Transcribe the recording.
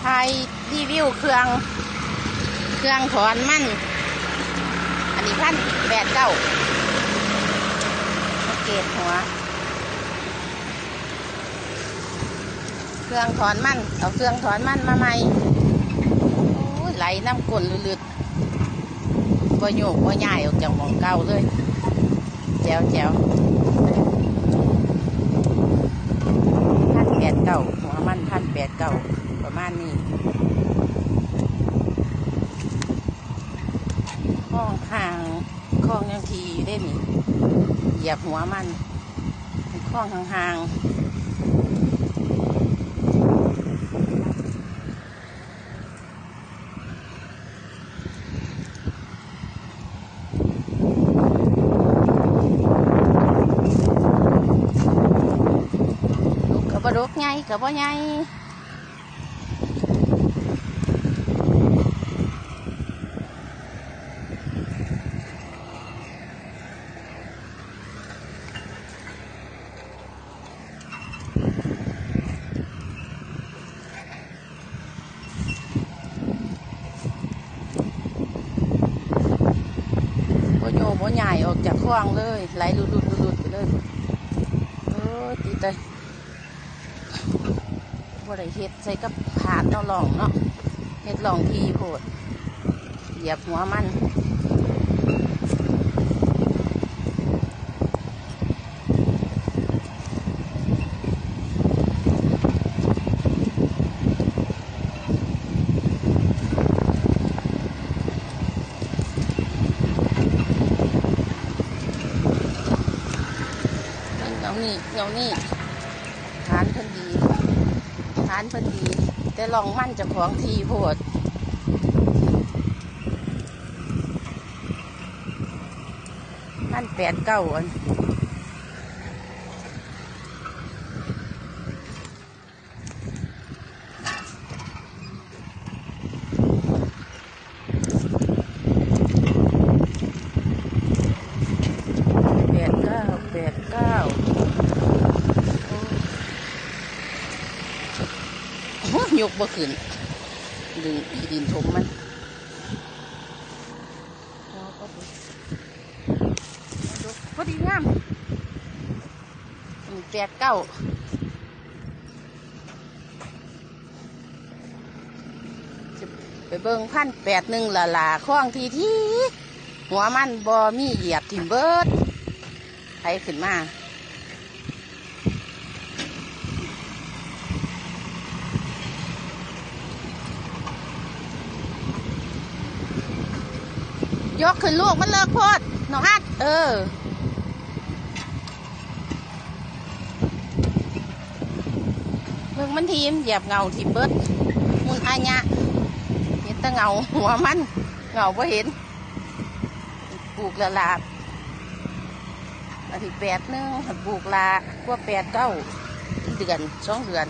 ไทยรีวิวเครื่อง เครื่องถอนมัน อันนี้พันแปดเก้าเกตหัว เครื่องถอนมัน เอาเครื่องถอนมันมาใหม่ไหลน้ำกลนลืดๆบ่โยกบ่ย่ายออกจากหมองเก่าเลยแจ๋วแจ๋วพันแปดเก้าหัวมันพันแปดเก้าประมาณนี้ห้องห่างคลองยังทีอยู่ได้นี่เหยียบหัวมันคลองห่างกกับบลูกไงกับบ่ไง บ่ใหญ่ออกจากคลองเลยไหลลุดลุดหลุดไปเลยโอ้ตีเตยบ่ได้เฮ็ดใส่กับผานเนาะลองเนาะเฮ็ดลองทีโพดเหยียบหัวมัน นี่เงานี่ฐานเพิ่นดีทานเพิ่นดี แต่ลองมั่นจะของทีโพดมั่นแปดเก้าอันแปดเก้าแปดเก้าโอ้ โอ้ ยยกบ่ขึ้น ดึงอีดินทมมันเอาก็ดูเอาดูพอดีงามอืมแปดเก้าสิไปเบิ่งพันแปดหนึ่งละลาคล้องทีที่หัวมันบอมีเหยียบทิมเบิดไปขึ้นมา ยกขึ้นลูกมันเลิกโพดน้องอัดเออเพิ่งมันทีมเหยียบเงาทีเบิดมุนอายะเห็นแต่เงาหัวมัน เงาบ่เห็นปลูกละลาบอันที่แปดนึงปลูกลากว่าแปดเก้าเดือนสองเดือน